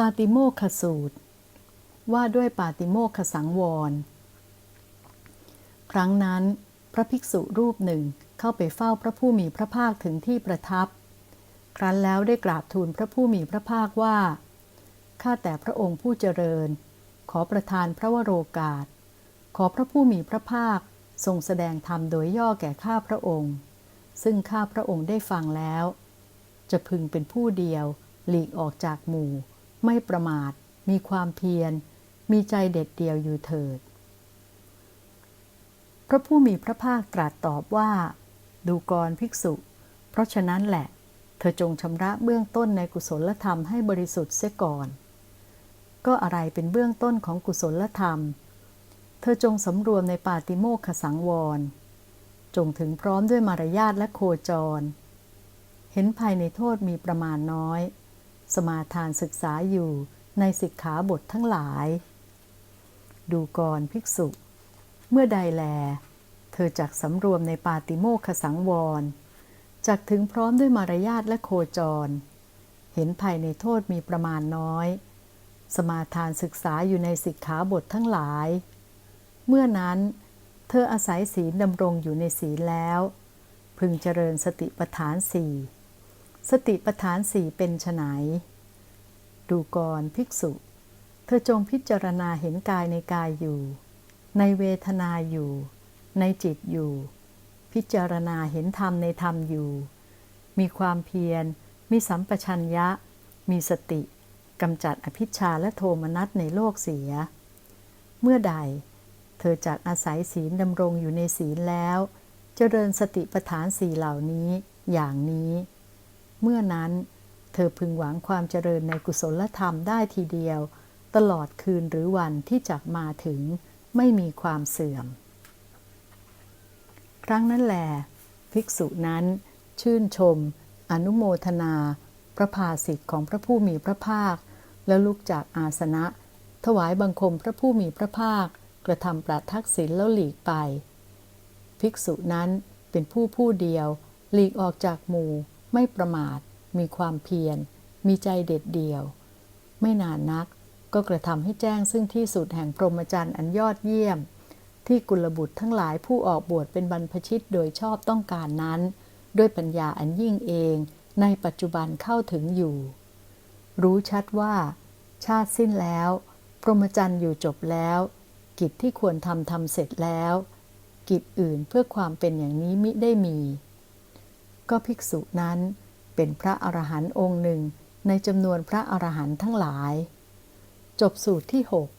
ปาติโมกขสูตร ว่าด้วยปาติโมกขสังวร ครั้งนั้น พระภิกษุรูปหนึ่งเข้าไปเฝ้าพระผู้มีพระภาคถึงที่ประทับ ครั้นแล้วได้กราบทูลพระผู้มีพระภาคว่า ข้าแต่พระองค์ผู้เจริญ ขอประทานพระวโรกาส ขอพระผู้มีพระภาคทรงแสดงธรรมโดยย่อแก่ข้าพระองค์ ซึ่งข้าพระองค์ได้ฟังแล้ว จะพึงเป็นผู้เดียวหลีกออกจากหมู่ ไม่ประมาท มีความเพียร มีใจเด็ดเดียวอยู่เถิด พระผู้มีพระภาคตรัสตอบว่า ดูกรภิกษุ เพราะฉะนั้นแหละ เธอจงชำระเบื้องต้นในกุศลธรรมให้บริสุทธิ์เสียก่อน ก็อะไรเป็นเบื้องต้นของกุศลธรรม เธอจงสำรวมในปาติโมกขสังวร จงถึงพร้อมด้วยมารยาทและโคจร เห็นภายในโทษมีประมาณน้อย สมาทานศึกษาอยู่ในสิกขาบททั้งหลาย ดูกรภิกษุ เมื่อใดแล เธอจักสำรวมในปาติโมขสังวร จักถึงพร้อมด้วยมารยาทและโคจร เห็นภายในโทษมีประมาณน้อย สมาทานศึกษาอยู่ในสิกขาบททั้งหลาย เมื่อนั้น เธออาศัยศีลดำรงอยู่ในศีลแล้ว พึงเจริญสติปัฏฐานสี่สติปัฏฐานสี่เป็นไฉน ดูกรภิกษุ เธอจงพิจารณาเห็นกายในกายอยู่ ในเวทนาอยู่ ในจิตอยู่ พิจารณาเห็นธรรมในธรรมอยู่ มีความเพียร มีสัมปชัญญะ มีสติกำจัดอภิชาและโทมนัสในโลกเสีย เมื่อใด เธอจากอาศัยศีลดำรงอยู่ในศีลแล้วเจริญสติปัฏฐานสี่เหล่านี้อย่างนี้ เมื่อนั้น เธอพึงหวังความเจริญในกุศลธรรมได้ทีเดียว ตลอดคืนหรือวันที่จะมาถึงไม่มีความเสื่อม ครั้งนั้นแหลภิกษุนั้นชื่นชม อนุโมทนา พระภาสิทธิ์ของพระผู้มีพระภาค แล้วลุกจากอาสนะ ถวายบังคมพระผู้มีพระภาค กระทำประทักษิณแล้วหลีกไป ภิกษุนั้นเป็นผู้ผู้เดียว หลีกออกจากหมู่ไม่ประมาท มีความเพียร มีใจเด็ดเดี่ยว ไม่นานนักก็กระทำให้แจ้งซึ่งที่สุดแห่งพรหมจรรย์อันยอดเยี่ยม ที่กุลบุตรทั้งหลายผู้ออกบวชเป็นบรรพชิตโดยชอบต้องการนั้น ด้วยปัญญาอันยิ่งเองในปัจจุบันเข้าถึงอยู่ รู้ชัดว่า ชาติสิ้นแล้ว พรหมจรรย์อยู่จบแล้ว กิจที่ควรทำทำเสร็จแล้ว กิจอื่นเพื่อความเป็นอย่างนี้มิได้มี ก็ภิกษุนั้น เป็นพระอรหันต์องค์หนึ่งในจำนวนพระอรหันต์ทั้งหลาย จบสูตรที่6